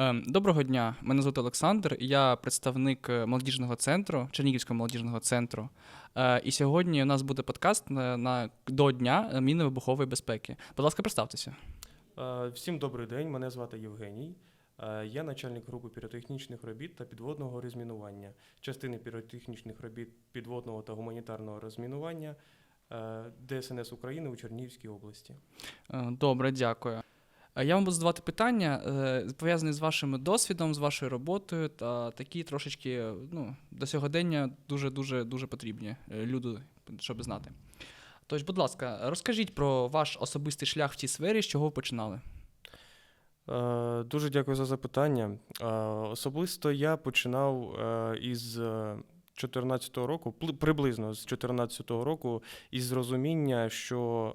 Ем, Доброго дня, мене звати Олександр. Я представник е, молодіжного центру, Чернігівського молодіжного центру. Е, І сьогодні у нас буде подкаст на, на до дня е, мінно-вибухової безпеки. Будь ласка, представтеся. Е, Всім добрий день, мене звати Євгеній. Е, Я начальник групи піротехнічних робіт та підводного розмінування, частини піротехнічних робіт підводного та гуманітарного розмінування е, ДСНС України у Чернігівській області. Е, Добре, дякую. Я вам буду задавати питання, е, пов'язані з вашим досвідом, з вашою роботою, та такі трошечки ну, до сьогодення дуже дуже потрібні е, люди, щоб знати. Тож, будь ласка, розкажіть про ваш особистий шлях в цій сфері, з чого ви починали. Е, Дуже дякую за запитання. Особисто я починав із 2014 року, приблизно з 2014 року, із розуміння, що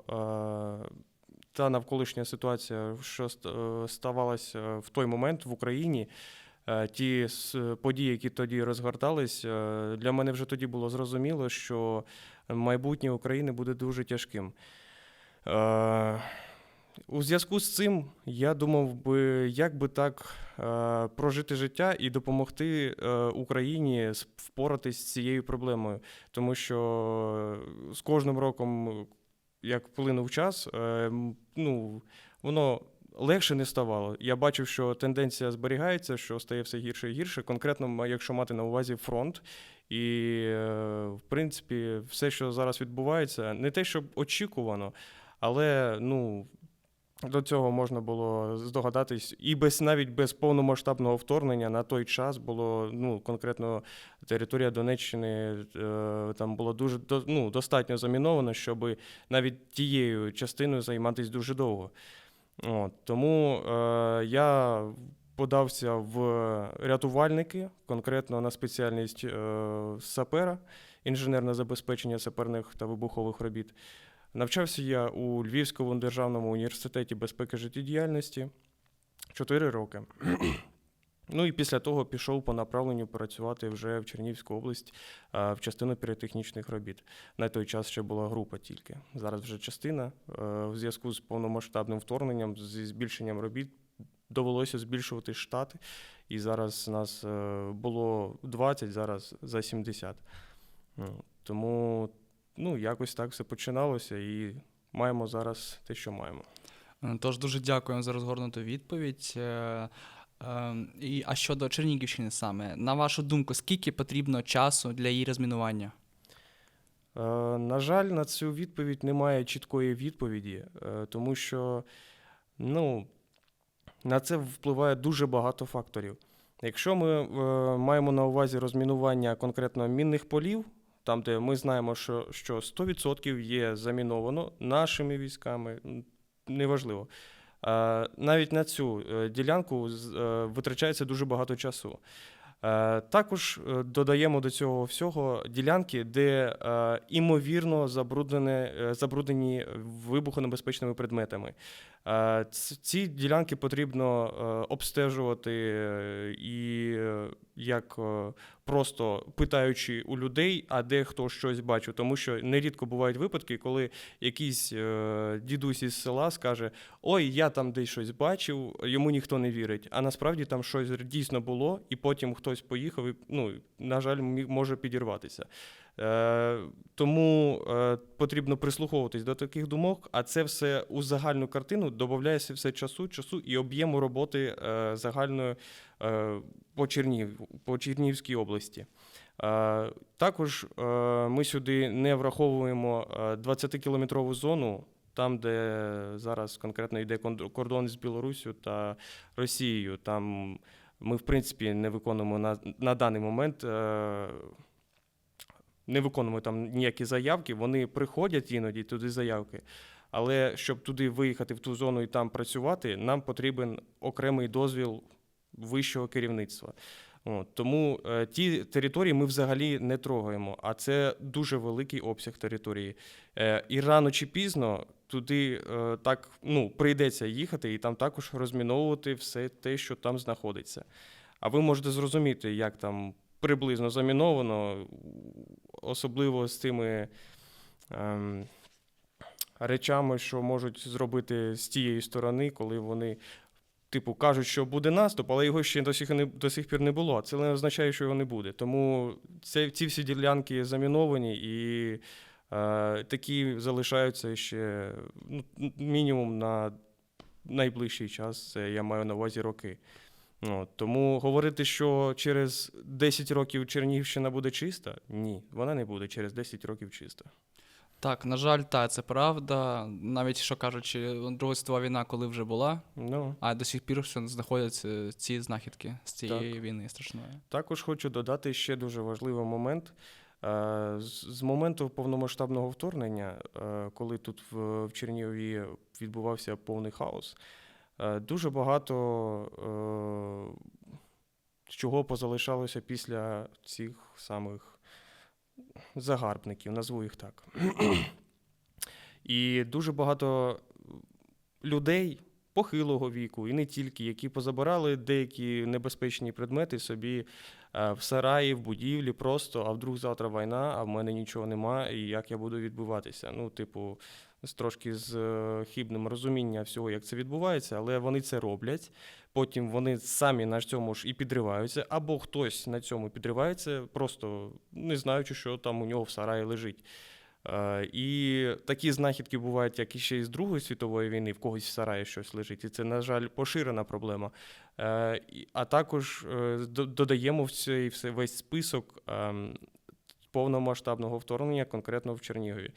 та навколишня ситуація, що е, ставалася в той момент в Україні, е, ті події, які тоді розгортались, е, для мене вже тоді було зрозуміло, що майбутнє України буде дуже тяжким. У зв'язку з цим я думав би, як би так прожити життя і допомогти Україні впоратись з цією проблемою. Тому що з кожним роком, як плинув час, е, ну, воно легше не ставало. Я бачив, що тенденція зберігається, що стає все гірше і гірше. Конкретно, якщо мати на увазі фронт. І, е, в принципі, все, що зараз відбувається, не те, щоб очікувано, але ну, до цього можна було здогадатись, і без навіть без повномасштабного вторгнення на той час було ну конкретно територія Донеччини е, там було дуже до- ну, достатньо заміновано, щоб навіть тією частиною займатися дуже довго. От, тому е, я подався в рятувальники, конкретно на спеціальність е, сапера, інженерне забезпечення саперних та вибухових робіт. Навчався я у Львівському державному університеті безпеки життєдіяльності 4 роки. Ну і після того пішов по направленню працювати вже в Чернігівську область в частину піротехнічних робіт. На той час ще була група тільки. Зараз вже частина. В зв'язку з повномасштабним вторгненням, зі збільшенням робіт, довелося збільшувати штати. І зараз нас е, було 20, зараз за 70. Ну, Тому ну, якось так все починалося і маємо зараз те, що маємо. Е, Тож дуже дякуємо за розгорнуту відповідь. Е, е, І, а щодо Чернігівщини саме, на вашу думку, скільки потрібно часу для її розмінування? На жаль, на цю відповідь немає чіткої відповіді, тому що ну, на це впливає дуже багато факторів. Якщо ми маємо на увазі розмінування конкретно мінних полів, там, де ми знаємо, що, що 100% є заміновано нашими військами, неважливо. Навіть на цю е, ділянку е, витрачається дуже багато часу. Е, Також додаємо до цього всього ділянки, де імовірно забруднені вибухонебезпечними предметами. Ці ділянки потрібно обстежувати і як просто питаючи у людей, а де хто щось бачив. Тому що нерідко бувають випадки, коли якийсь е, дідусь із села скаже: Ой, я там десь щось бачив, йому ніхто не вірить. А насправді там щось дійсно було, і потім хтось поїхав, і, ну, на жаль, може підірватися. Е, тому е, потрібно прислуховуватись до таких думок, а це все у загальну картину додається все часу, часу і об'єму роботи е, загальної по, Чернігів, по Чернігівській області. Е, також е, ми сюди не враховуємо е, 20-кілометрову зону, там, де зараз конкретно йде кордон з Білоруссю та Росією. Там ми, в принципі, не виконуємо на, на даний момент. Е, не виконуємо там ніякі заявки, вони приходять іноді туди заявки. Але щоб туди виїхати в ту зону і там працювати, нам потрібен окремий дозвіл вищого керівництва. От, тому е, ті території ми взагалі не трогаємо, а це дуже великий обсяг території. Е, і рано чи пізно туди е, так ну, прийдеться їхати і там також розміновувати все те, що там знаходиться. А ви можете зрозуміти, як там приблизно заміновано, особливо з тими ем, речами, що можуть зробити з тієї сторони, коли вони типу, кажуть, що буде наступ, але його ще до сих, не, до сих пір не було. Це не означає, що його не буде. Тому це, ці всі ділянки заміновані і е, такі залишаються ще ну, мінімум на найближчий час. Це я маю на увазі роки. От, тому говорити, що через 10 років Чернігівщина буде чиста, ні, вона не буде через 10 років чиста. Так, на жаль, та це правда. Навіть що кажучи, Друга світова війна, коли вже була, Ну, а до сих пір все знаходяться ці знахідки з цієї війни страшної. Також хочу додати ще дуже важливий момент. Е, З моменту повномасштабного вторгнення, е, коли тут в, Чернігові відбувався повний хаос, е, дуже багато чого позалишалося після цих самих загарбників, назву їх так. І дуже багато людей похилого віку, і не тільки, які позабирали деякі небезпечні предмети собі е, в сараї, в будівлі, просто, а вдруг завтра війна, а в мене нічого нема, і як я буду відбуватися. Ну, типу, з трошки з е, хибним розумінням всього, як це відбувається, але вони це роблять. Потім вони самі на цьому ж і підриваються, або хтось на цьому підривається, просто не знаючи, що там у нього в сараї лежить. Е, І такі знахідки бувають, як і ще із Другої світової війни, в когось в сараї щось лежить. І це, на жаль, поширена проблема. Е, А також додаємо в цей весь список ем, повномасштабного вторгнення, конкретно в Чернігові.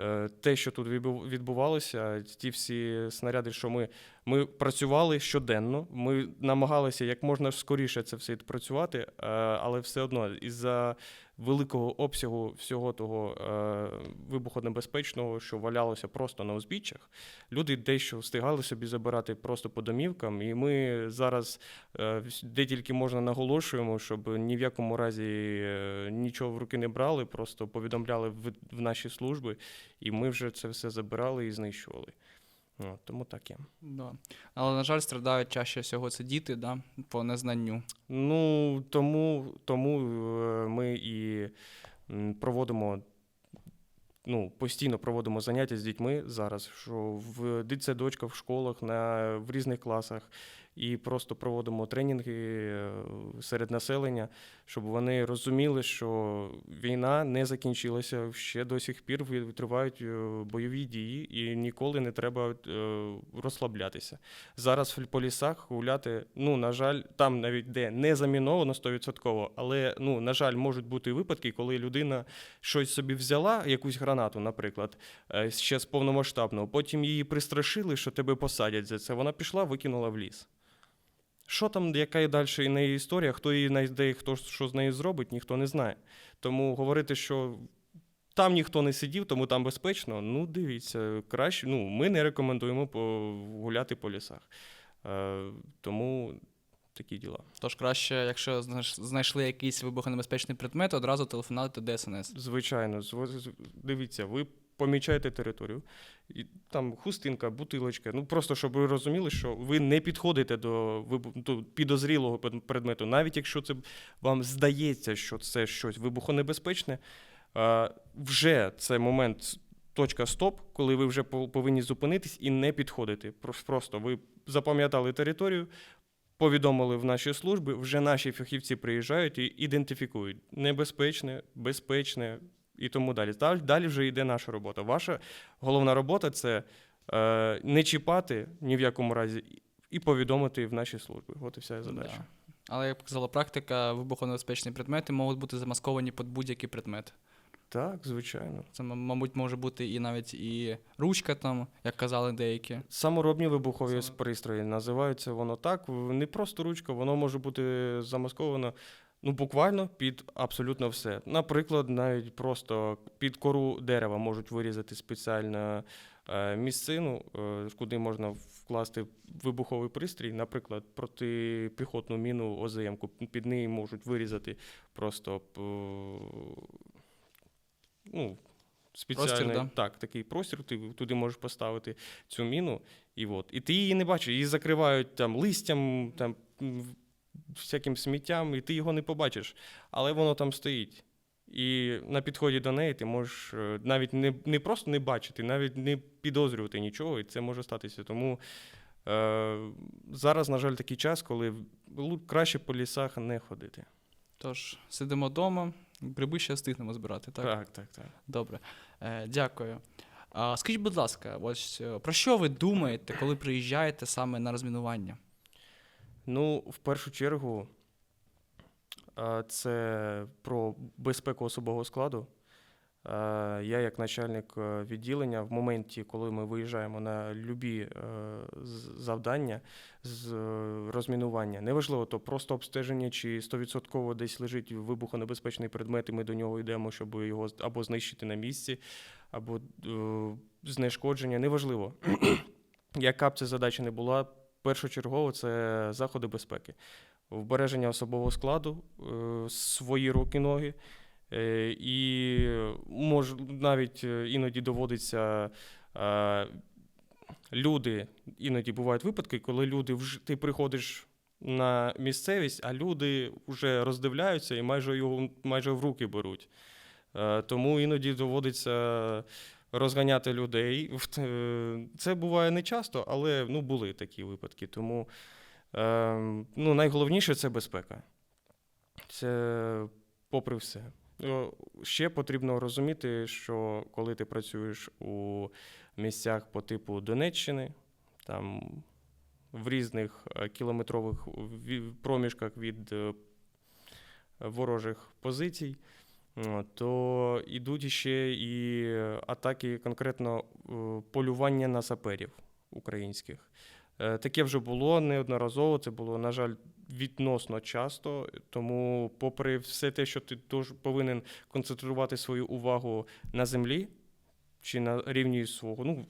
Е, Те, що тут відбу- відбувалося, ті всі снаряди, що ми, ми працювали щоденно, ми намагалися як можна скоріше це все відпрацювати, е, але все одно із-за великого обсягу всього того е, вибухонебезпечного, що валялося просто на узбіччях, люди дещо встигали собі забирати просто по домівкам. І ми зараз е, де тільки можна наголошуємо, щоб ні в якому разі нічого в руки не брали, просто повідомляли в наші служби, і ми вже це все забирали і знищували. От, тому так є. Да. Але, на жаль, страдають чаще всього це діти, да, по незнанню. Ну тому, тому е, ми і проводимо. Ну, постійно проводимо заняття з дітьми зараз, що в дитсадочках, в школах, на, в різних класах, і просто проводимо тренінги е, серед населення, щоб вони розуміли, що війна не закінчилася, ще до сих пір тривають е, бойові дії, і ніколи не треба е, розслаблятися. Зараз в- лісах гуляти, ну, на жаль, там навіть де не заміновано 100%, але, ну, на жаль, можуть бути випадки, коли людина щось собі взяла, якусь гранату, наприклад, ще з повномасштабного, потім її пристрашили, що тебе посадять за це. Вона пішла, викинула в ліс. Що там, яка і далі і неї історія, хто її знайде, хто що з нею зробить, ніхто не знає. Тому говорити, що там ніхто не сидів, тому там безпечно. Ну, дивіться, краще. Ну, ми не рекомендуємо гуляти по лісах. Е, тому такі діла. Тож краще, якщо знайшли якийсь вибухонебезпечний предмет, одразу телефонувати ДСНС. Звичайно, дивіться, ви помічаєте територію, і там хустинка, бутилочка. Ну просто щоб ви розуміли, що ви не підходите до, підозрілого предмету, навіть якщо це вам здається, що це щось вибухонебезпечне, вже це момент. Точка стоп, коли ви вже повинні зупинитись і не підходити. Просто ви запам'ятали територію, повідомили в наші служби, вже наші фахівці приїжджають і ідентифікують небезпечне, безпечне і тому далі. Далі, далі вже йде наша робота. Ваша головна робота це е, не чіпати ні в якому разі і повідомити в наші служби. От і вся задача. Да. Але, як показала практика, вибухонебезпечні предмети можуть бути замасковані під будь-який предмет. Так, звичайно. Це, мабуть, може бути і навіть і ручка, там, як казали деякі. Саморобні вибухові Саме- пристрої називаються воно так. Не просто ручка, воно може бути замасковано. Ну, буквально під абсолютно все. Наприклад, навіть просто під кору дерева можуть вирізати спеціальну е, місцину, е, куди можна вкласти вибуховий пристрій, наприклад, протипіхотну міну ОЗМ. Під неї можуть вирізати просто ну, спеціальний да? так, такий простір, ти туди можеш поставити цю міну, і от. І ти її не бачиш, її закривають там листям, там всяким сміттям, і ти його не побачиш. Але воно там стоїть. І на підході до неї ти можеш е, навіть не, не просто не бачити, навіть не підозрювати нічого, і це може статися. Тому Е, зараз, на жаль, такий час, коли краще по лісах не ходити. Тож, сидимо вдома, гриби ще встигнемо збирати, так? так, так. так. Добре. Е, дякую. А, скажіть, будь ласка, ось е, про що ви думаєте, коли приїжджаєте саме на розмінування? Ну, в першу чергу, це про безпеку особового складу. Я, як начальник е, відділення, в моменті, коли ми виїжджаємо на любі е, завдання з е, розмінування, неважливо, то просто обстеження чи 100% десь лежить вибухонебезпечний предмет, і ми до нього йдемо, щоб його або знищити на місці, або знешкодження, неважливо. Яка б це задача не була, першочергово це заходи безпеки. Вбереження особового складу, е, свої руки, ноги. Е, І мож, навіть е, іноді доводиться. Люди, іноді бувають випадки, коли люди вже ти приходиш на місцевість, а люди вже роздивляються і майже його майже в руки беруть. Тому іноді доводиться розганяти людей. Е, Це буває не часто, але ну, були такі випадки. Тому е, ну, найголовніше це безпека. Це попри все. Ще потрібно розуміти, що коли ти працюєш у місцях по типу Донеччини, там в різних е, кілометрових проміжках від е, ворожих позицій, то йдуть ще і атаки, конкретно е, полювання на саперів українських. Е, Таке вже було неодноразово. Це було, на жаль, відносно часто. Тому, попри все те, що ти повинен концентрувати свою увагу на землі чи на рівні свого, ну,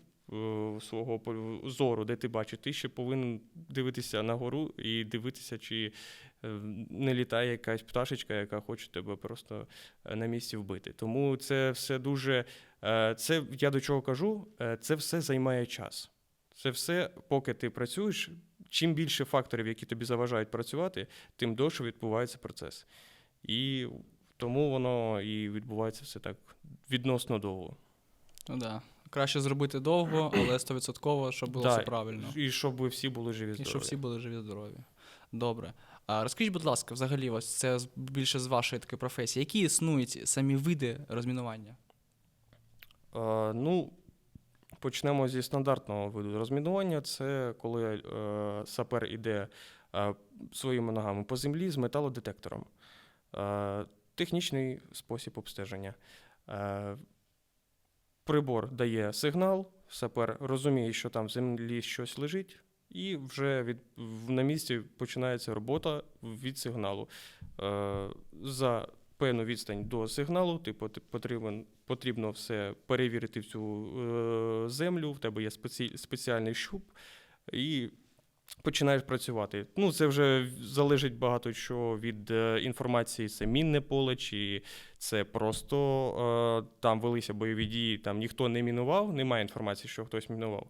е, свого зору, де ти бачиш, ти ще повинен дивитися нагору і дивитися, чи не літає якась пташечка, яка хоче тебе просто е, на місці вбити. Тому це все дуже. е, Це я до чого кажу, е, це все займає час. Це все, поки ти працюєш, чим більше факторів, які тобі заважають працювати, тим довше відбувається процес. І тому воно і відбувається все так відносно довго. Ну да. Краще зробити довго, але стовідсотково, щоб було Да, все правильно. І щоб ви всі були живі здорові. І щоб всі були живі здорові. Добре. Розкажіть, будь ласка, взагалі, ось це більше з вашої такої професії. Які існують самі види розмінування? Е, ну, почнемо зі стандартного виду розмінування. Це коли е, сапер іде е, своїми ногами по землі з металодетектором. Е, технічний спосіб обстеження. Е, прибор дає сигнал, сапер розуміє, що там в землі щось лежить, і вже від, на місці починається робота від сигналу. Е, за певну відстань до сигналу, ти потрібен, потрібно все перевірити в цю е, землю, в тебе є спеці, спеціальний щуп, і починаєш працювати. Ну, це вже залежить багато що від е, інформації, це мінне поле, чи це просто там велися бойові дії, там ніхто не мінував, немає інформації, що хтось мінував.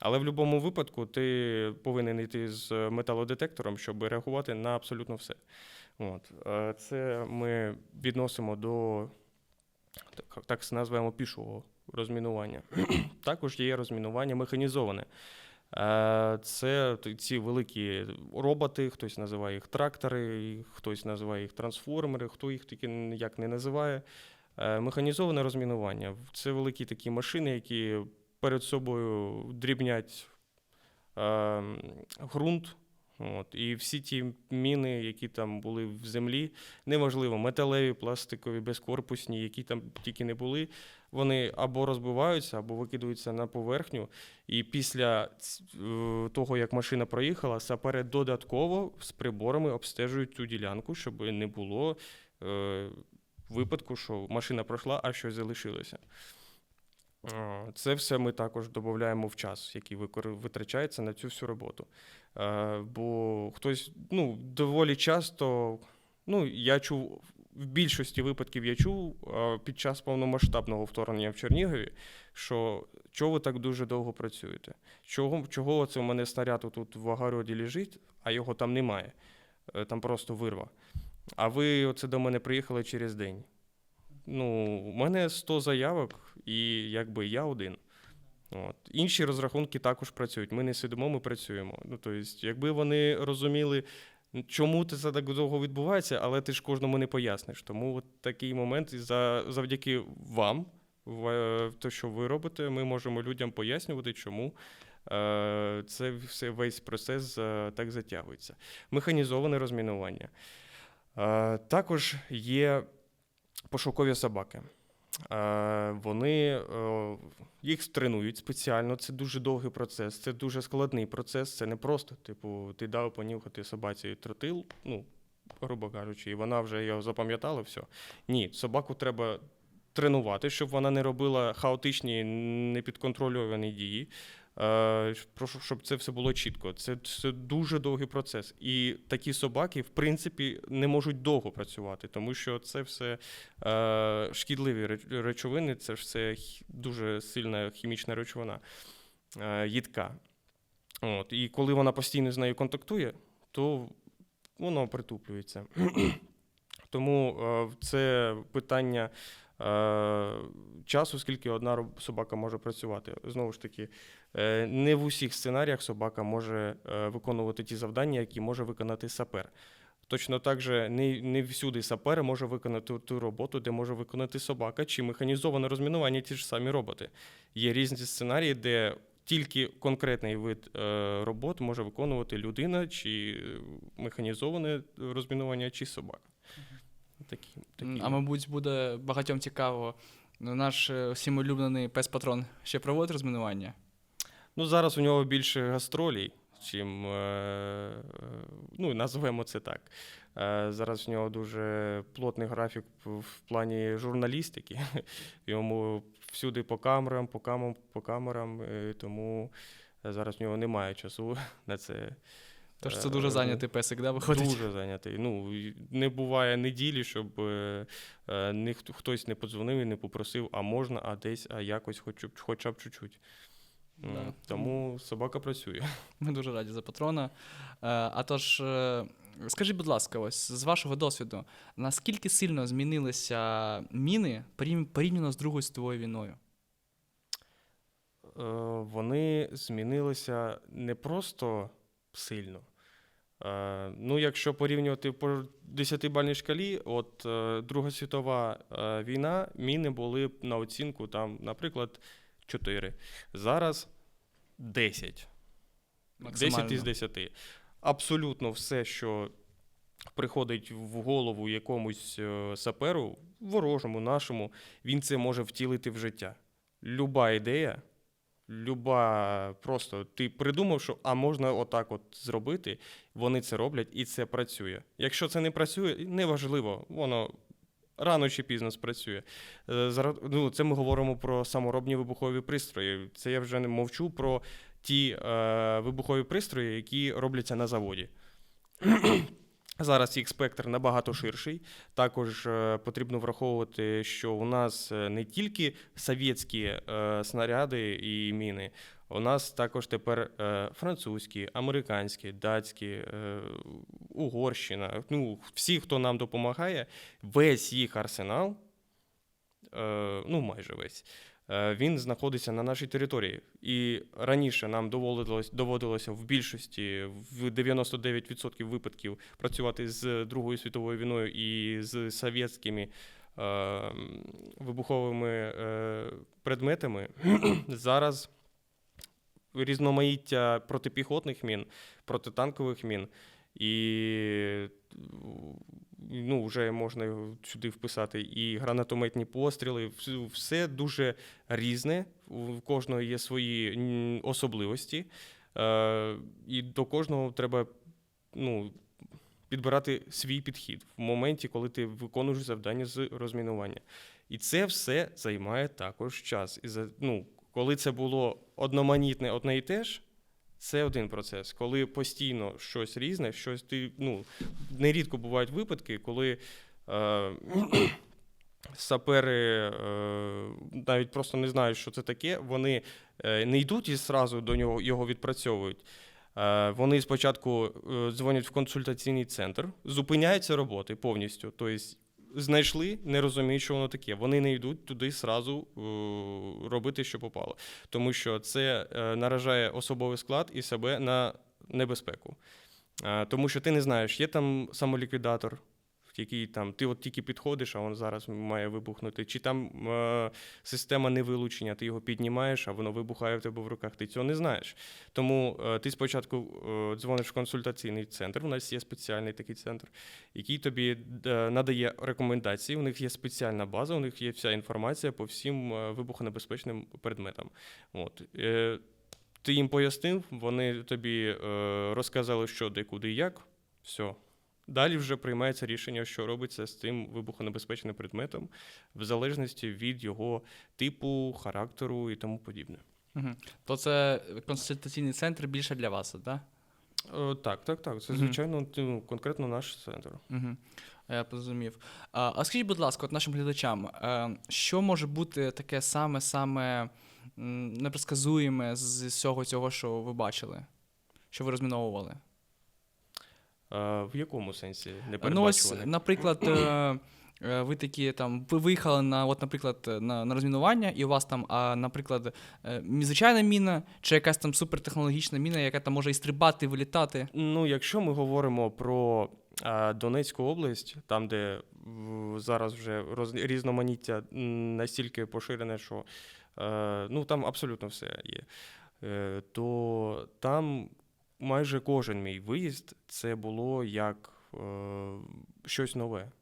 Але в будь-якому випадку ти повинен йти з металодетектором, щоб реагувати на абсолютно все. От. е, Це ми відносимо до так, назвемо пішого розмінування. Також є розмінування механізоване. Е, Це ці великі роботи, хтось називає їх трактори, хтось називає їх трансформери, хто їх тільки н- як не називає. Е, Механізоване розмінування це великі такі машини, які перед собою дрібнять е, ґрунт. От, і всі ті міни, які там були в землі, неважливо, металеві, пластикові, безкорпусні, які там тільки не були, вони або розбиваються, або викидаються на поверхню. І після е, того, як машина проїхала, сапери додатково з приборами обстежують цю ділянку, щоб не було е, випадку, що машина пройшла, а щось залишилося. Це все ми також додаємо в час, який витрачається на цю всю роботу. Е, Бо хтось ну, доволі часто, ну, я чув, в більшості випадків я чув е, під час повномасштабного вторгнення в Чернігові, що чого ви так дуже довго працюєте? Чого, чого це у мене снаряд тут в огороді лежить, а його там немає? Е, Там просто вирва. А ви оце до мене приїхали через день. Ну, у мене 100 заявок, і якби я один. От. Інші розрахунки також працюють. Ми не сидимо, ми працюємо. Ну, тобто, якби вони розуміли, чому це так довго відбувається, але ти ж кожному не поясниш. Тому от такий момент, за, завдяки вам, в, те, що ви робите, ми можемо людям пояснювати, чому е, це все, весь процес е, так затягується. Механізоване розмінування. Е, також є пошукові собаки. Е, Вони е, їх тренують спеціально. Це дуже довгий процес, це дуже складний процес. Це не просто, типу, ти дав понюхати собаці тротил, ну, грубо кажучи, і вона вже його запам'ятала, все. Ні, собаку треба тренувати, щоб вона не робила хаотичні, непідконтрольовані дії. Е, Прошу, щоб це все було чітко. Це, це дуже довгий процес. І такі собаки, в принципі, не можуть довго працювати, тому що це все е, шкідливі речовини, це все дуже сильна хімічна речовина, е, їдка. От, і коли вона постійно з нею контактує, то воно притуплюється. Тому е, це питання часу, скільки одна собака може працювати. Знову ж таки, е, не в усіх сценаріях собака може е, виконувати ті завдання, які може виконати сапер. Точно так же не, не всюди сапер може виконати ту роботу, де може виконати собака, чи механізоване розмінування ті ж самі роботи. Є різні сценарії, де тільки конкретний вид е, робот може виконувати людина, чи е, механізоване розмінування, чи собака. Такі, такі. А мабуть, буде багатьом цікаво. ну, Наш е, всім улюблений пес-патрон ще проводить розмінування. Ну, зараз у нього більше гастролей, чим, е, е, ну, назвемо це так. Зараз у нього дуже плотний графік в- плані журналістики. Йому всюди по камерам, по камерам, по камерам, тому зараз у нього немає часу на це. Тож це Е, дуже зайнятий песик, да, виходить? Дуже зайнятий. Ну, не буває неділі, щоб е, е, хтось не подзвонив і не попросив, а можна, а десь, а якось, хоч, хоча б чуть-чуть. Да. Тому собака працює. Ми дуже раді за патрона. Е, А тож, е, скажіть, будь ласка, ось з вашого досвіду, наскільки сильно змінилися міни порівняно з Другою світовою війною? Вони змінилися не просто сильно. Е, Ну, якщо порівнювати по 10-бальній шкалі, от е, Друга світова е, війна, міни були на оцінку, там, наприклад, 4. Зараз 10. 10 із 10. Абсолютно все, що приходить в голову якомусь саперу, ворожому, нашому, він це може втілити в життя. Люба ідея, люба просто ти придумав, що а можна отак от зробити, вони це роблять і це працює. Якщо це не працює, неважливо, воно рано чи пізно спрацює. Е, Ну, це ми говоримо про саморобні вибухові пристрої. Це я вже не мовчу про ті е, вибухові пристрої, які робляться на заводі. Зараз їх спектр набагато ширший. Також е, потрібно враховувати, що у нас е, не тільки совєтські е, снаряди і міни, у нас також тепер французькі, американські, датські, Угорщина. Ну, всі, хто нам допомагає, весь їх арсенал, ну майже весь, він знаходиться на нашій території. І раніше нам доводилось, доводилося в більшості, в 99% випадків працювати з Другою світовою війною і з совєтськими е, вибуховими е, предметами. Зараз різноманіття протипіхотних мін, протитанкових мін. І ну, вже можна сюди вписати і гранатометні постріли. Все дуже різне. У кожного є свої особливості. Е, і до кожного треба ну, підбирати свій підхід в моменті, коли ти виконуєш завдання з розмінування. І це все займає також час. І за, ну, коли це було одноманітне одне і те ж, це один процес. Коли постійно щось різне, щось ти. Ну, нерідко бувають випадки, коли е, сапери е, навіть просто не знають, що це таке, вони е, не йдуть і зразу до нього його відпрацьовують. Е, Вони спочатку е, дзвонять в консультаційний центр, зупиняються роботи повністю. Тобто знайшли, не розуміють, що воно таке. Вони не йдуть туди сразу е, робити, що попало. Тому що це е, наражає особовий склад і себе на небезпеку. Е, Тому що ти не знаєш, є там самоліквідатор, який там ти от тільки підходиш, а він зараз має вибухнути, чи там е, система невилучення, ти його піднімаєш, а воно вибухає в тебе в руках. Ти цього не знаєш. Тому е, ти спочатку е, дзвониш в консультаційний центр. У нас є спеціальний такий центр, який тобі е, надає рекомендації. У них є спеціальна база, у них є вся інформація по всім е, вибухонебезпечним предметам. От. Е, ти їм пояснив, вони тобі е, розказали, що де, куди, як. Все. Далі вже приймається рішення, що робиться з цим вибухонебезпечним предметом, в залежності від його типу, характеру і тому подібне. Угу. То це консультаційний центр більше для вас, так? Е, так, так, так. Це, звичайно, ну, конкретно наш центр. Угу. Я зрозумів. А, а скажіть, будь ласка, от нашим глядачам, е, що може бути таке саме-саме непредсказуєме з всього цього, що ви бачили, що ви розміновували? Е, в якому сенсі не Ну, ось, наприклад, е, е, ви такі там, ви виїхали на, от, наприклад, на, на розмінування, і у вас там, а, наприклад, звичайна міна, чи якась там супертехнологічна міна, яка там може і стрибати, і вилітати. Ну, якщо ми говоримо про а, Донецьку область, там, де зараз вже роз, різноманіття настільки поширене, що е, ну, там абсолютно все є, то там майже кожен мій виїзд це було як е, щось нове.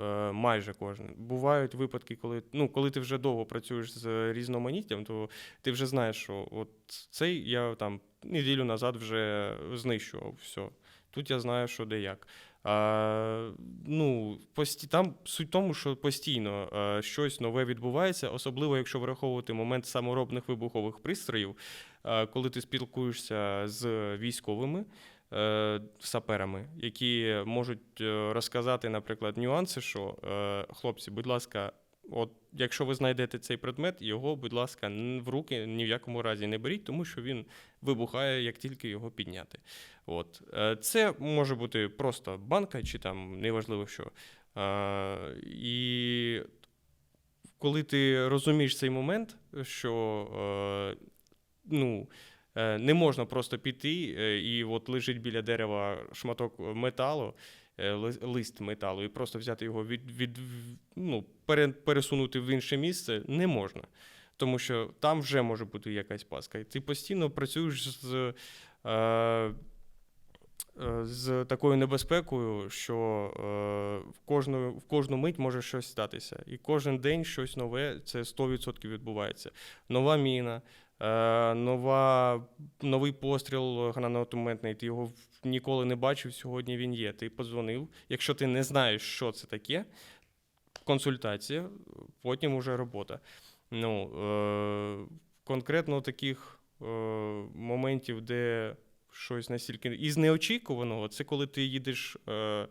Е, Майже кожен. Бувають випадки, коли, ну, коли ти вже довго працюєш з різноманіттям, то ти вже знаєш, що от цей я там неділю назад вже знищував все. Тут я знаю, що де як. А, ну, пості... Там суть в тому, що постійно а, щось нове відбувається, особливо якщо враховувати момент саморобних вибухових пристроїв, коли ти спілкуєшся з військовими. е, Саперами, які можуть е, розказати, наприклад, нюанси, що е, хлопці, будь ласка, от якщо ви знайдете цей предмет, його, будь ласка, в руки ні в якому разі не беріть, тому що він вибухає, як тільки його підняти. От. Е, Це може бути просто банка чи там неважливо що. Е, І коли ти розумієш цей момент, що е, ну, е, не можна просто піти, е, і от лежить біля дерева шматок металу, е, лист металу, і просто взяти його від, від ну, пересунути в інше місце, не можна. Тому що там вже може бути якась паска. І ти постійно працюєш з, з такою небезпекою, що в, кожну, в кожну мить може щось статися. І кожен день щось нове, це 100% відбувається. Нова міна, нова, новий постріл гранатометний, ти його ніколи не бачив, сьогодні він є. Ти подзвонив. Якщо ти не знаєш, що це таке, консультація, потім уже робота. Ну, е, конкретно таких е, моментів, де щось настільки із неочікуваного, це коли ти їдеш е,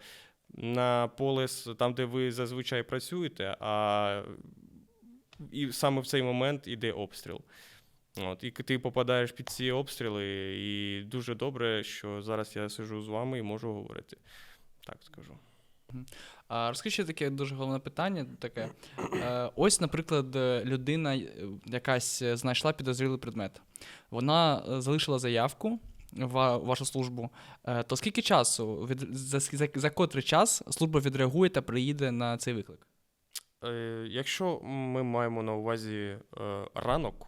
на поле, там, де ви зазвичай працюєте, а і саме в цей момент іде обстріл. От, і ти попадаєш під ці обстріли, і дуже добре, що зараз я сижу з вами і можу говорити. Так скажу. А розкажи ще таке дуже головне питання. Таке. Е, ось, наприклад, людина е, якась е, знайшла підозрілий предмет. Вона залишила заявку в вашу службу. То скільки часу, від, за, за, за котрий час служба відреагує та приїде на цей виклик? Якщо ми маємо на увазі ранок,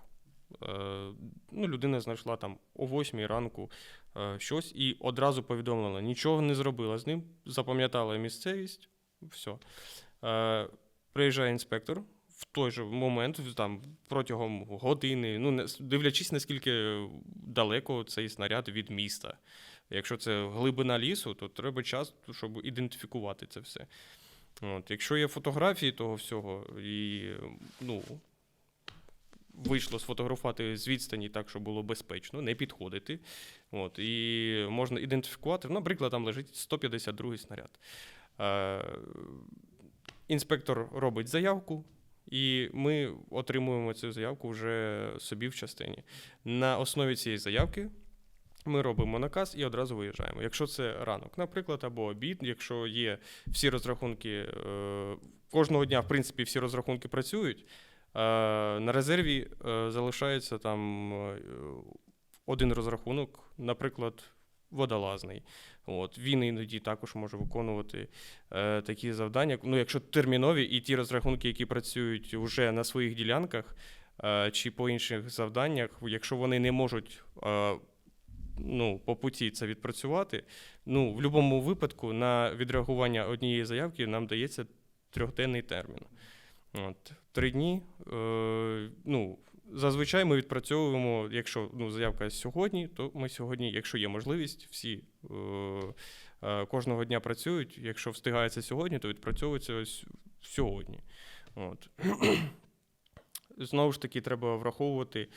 ну, людина знайшла там о 8 ранку е, щось і одразу повідомила, нічого не зробила з ним, запам'ятала місцевість, все. Е, приїжджає інспектор. В той же момент, там, протягом години, ну, дивлячись, наскільки далеко цей снаряд від міста. Якщо це глибина лісу, то треба час, щоб ідентифікувати це все. От, якщо є фотографії того всього, і ну, вийшло сфотографувати з відстані так, щоб було безпечно, не підходити. От, і можна ідентифікувати, наприклад, там лежить 152 снаряд. Е, інспектор робить заявку, і ми отримуємо цю заявку вже собі в частині. На основі цієї заявки Ми робимо наказ і одразу виїжджаємо. Якщо це ранок, наприклад, або обід, якщо є всі розрахунки, е, кожного дня, в принципі, всі розрахунки працюють. Е, На резерві е, залишається там е, один розрахунок, наприклад, водолазний. От, він іноді також може виконувати е, такі завдання. Ну, якщо термінові, і ті розрахунки, які працюють вже на своїх ділянках е, чи по інших завданнях, якщо вони не можуть е, ну, по путі це відпрацювати, ну, в будь-якому випадку на відреагування однієї заявки нам дається трьохденний термін. От, три дні. Е, ну, зазвичай ми відпрацьовуємо, якщо ну, заявка сьогодні, то ми сьогодні, якщо є можливість, всі е, е, кожного дня працюють. Якщо встигається сьогодні, то відпрацьовується сьогодні. От. Знову ж таки, треба враховувати,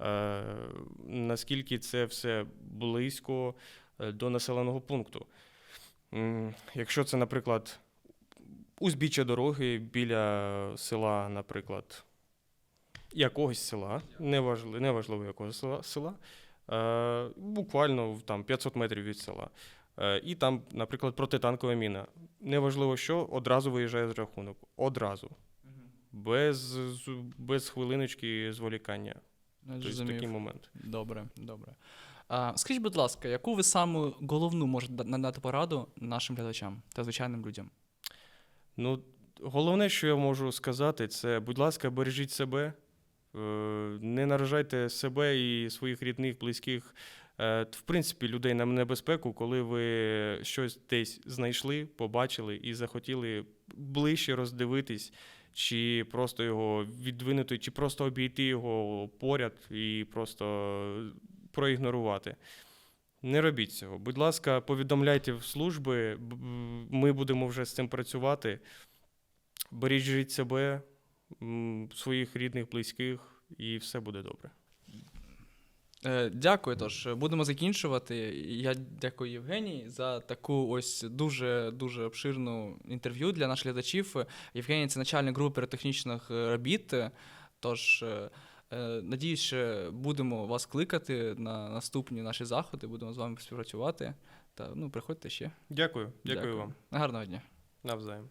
е, наскільки це все близько е, до населеного пункту. Якщо це, наприклад, узбіччя дороги біля села, наприклад, якогось села, неважливо, неважливо якого села, села е, буквально там 500 метрів від села. Е, і там, наприклад, протитанкова міна. Неважливо що, одразу виїжджає з рахунок. Одразу. Без, без хвилиночки зволікання. Тобто такий момент. Добре, добре. А, скажіть, будь ласка, яку ви саму головну можете надати пораду нашим глядачам та звичайним людям? Ну, головне, що я можу сказати, це, будь ласка, бережіть себе, е, не наражайте себе і своїх рідних, близьких, е, в принципі, людей на небезпеку, коли ви щось десь знайшли, побачили і захотіли ближче роздивитись, чи просто його відвинути, чи просто обійти його поряд і просто проігнорувати. Не робіть цього. Будь ласка, повідомляйте в служби, ми будемо вже з цим працювати. Бережіть себе, своїх рідних, близьких, і все буде добре. Е, Дякую. Тож будемо закінчувати. Я дякую Євгеній за таку ось дуже дуже обширну інтерв'ю для наших глядачів. Євгеній це начальник групи піротехнічних е, робіт. Тож е, надіюсь, що будемо вас кликати на наступні наші заходи. Будемо з вами співпрацювати. Та ну приходьте ще. Дякую, дякую, вам. Гарного дня. Навзаєм.